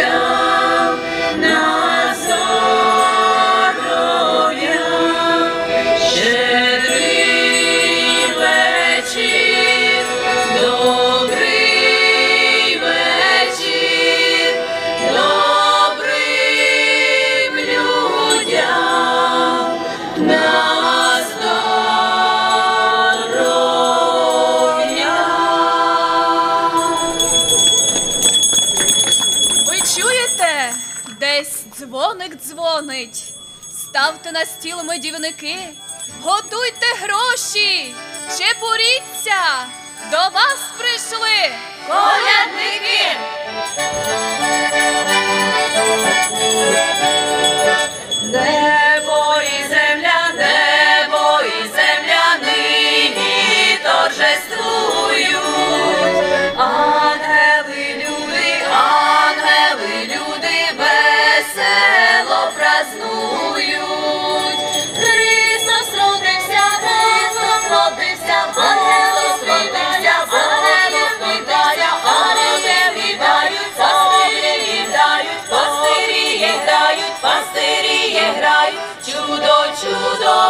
Yeah. дзвонить. Ставте на стіл медівники, готуйте гроші, чепуріться, до вас прийшли колядники. Де cudo, cudo.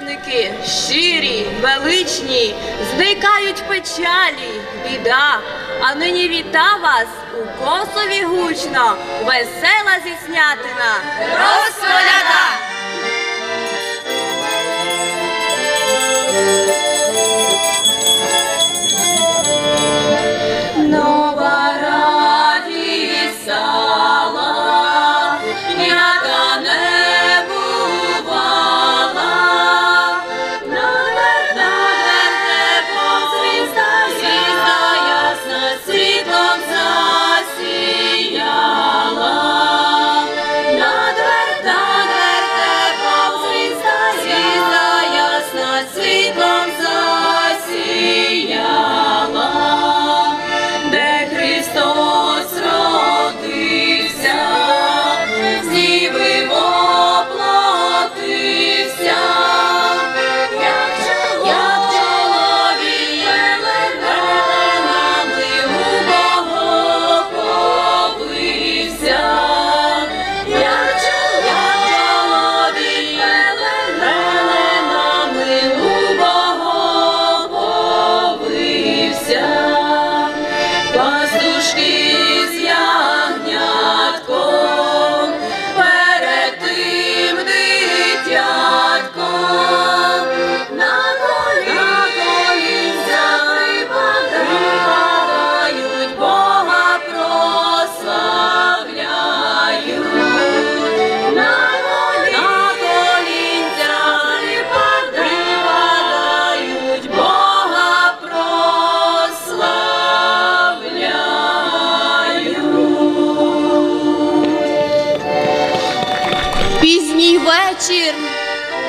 захисники, щирі, величні, зникають печалі, біда. А нині віта вас у косові гучно, весела зіснятина, розколяда!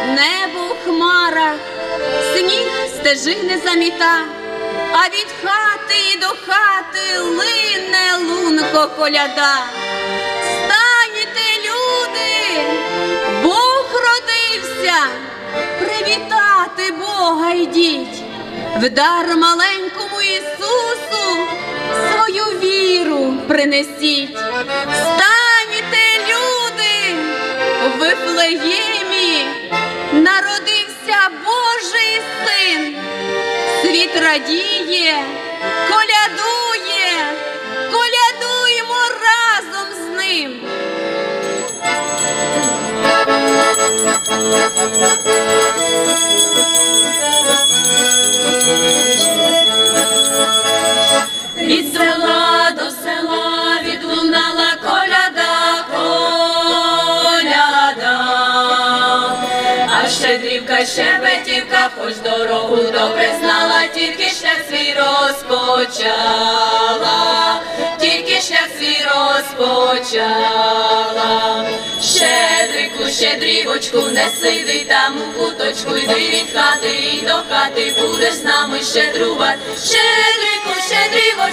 небо в хмарах, сніг стежини заміта, а від хати і до хати лине лунко коляда. стаєте люди, Бог родився, привітати Бога йдіть, вдар маленькому Ісусу свою віру принесіть. Радіє, колядує, колядуємо разом з ним. Від села щедрівка, хоч дорогу добре знала, тільки шлях свій розпочала, тільки шлях свій розпочала. Щедрику, щедрівочку, не сиди там у куточку, йди від хати і до хати будеш з нами щедрувати. Щедрику, щедрівочку,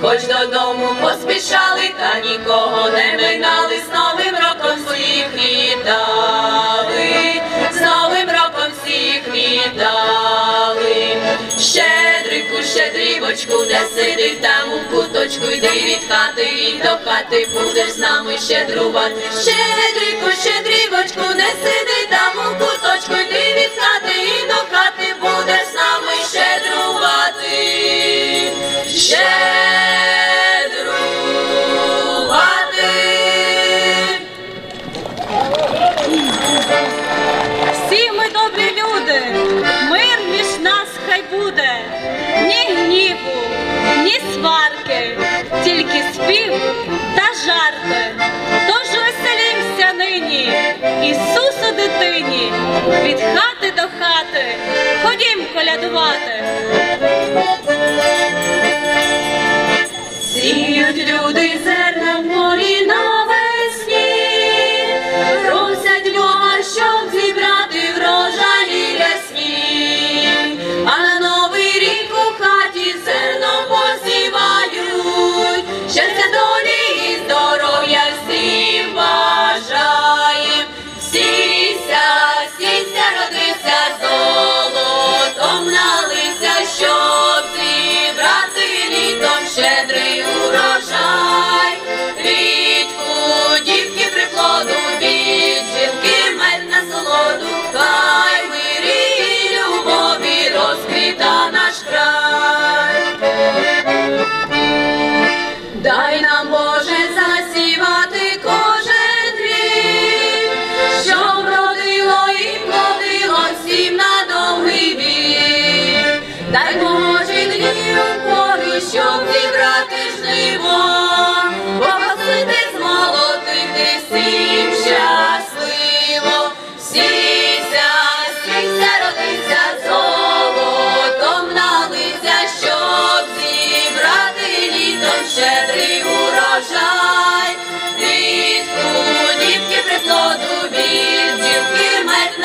Хоч додому поспішали, та нікого не минали, з Новим роком всіх вітали, з Новим роком всіх вітали. Щедрику, щедрівочку, де сидить там у куточку, йди від хати і до хати будеш з нами щедрувати. Щедрику, щедрівочку, не сиди від хати до хати, ходім колядувати. Сіють люди зерна в морі навесні, щедрий урожай, від худібки приплоду від дівки мед